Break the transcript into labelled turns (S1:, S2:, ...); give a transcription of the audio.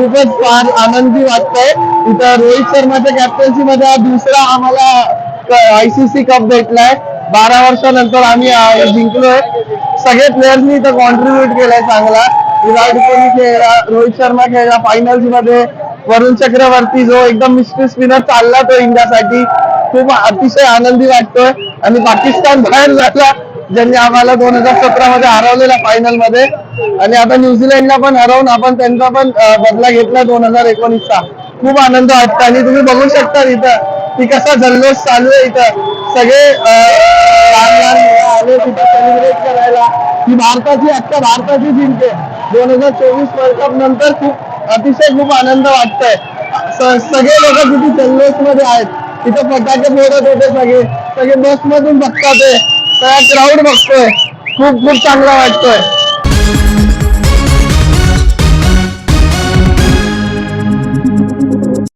S1: खूपच फार आनंदी वाटतंय. इथं रोहित शर्माच्या कॅप्टन्सी मध्ये हा दुसरा आम्हाला आयसीसी कप भेटलाय. बारा वर्षानंतर आम्ही जिंकलोय. सगळे प्लेयर्सनी इथं कॉन्ट्रीब्युट केलाय चांगला. विराट कोहली खेळला रोहित शर्मा खेळला. फायनल्समध्ये वरुण चक्रवर्ती जो एकदम मिस्ट्री स्पिनर चालला तो इंडियासाठी. खूप अतिशय आनंदी वाटतोय. आणि पाकिस्तान बाहेर झाला. ज्यांनी आम्हाला दोन हजार सतरा मध्ये हरवलेला फायनलमध्ये. आणि आता न्यूझीलंडला पण हरवून आपण त्यांचा पण बदला घेतला दोन हजार एकोणीसचा. खूप आनंद वाटतो. आणि तुम्ही बघू शकता इथं की कसा जल्लोष चालू आहे इथं. सगळे आले तिथं सेलिब्रेट करायला. ही भारताची आत्ता भारताची जिंके दोन हजार चोवीस वर्ल्ड कप नंतर खूप अतिशय खूप आनंद वाटतोय. सगळे लोक किती जल्लोषमध्ये आहेत. तिथं फटाके फोडत होते सगळे. सगळे बस मधून बघतात ते क्राऊड बघतोय. खूप खूप चांगला वाटतोय.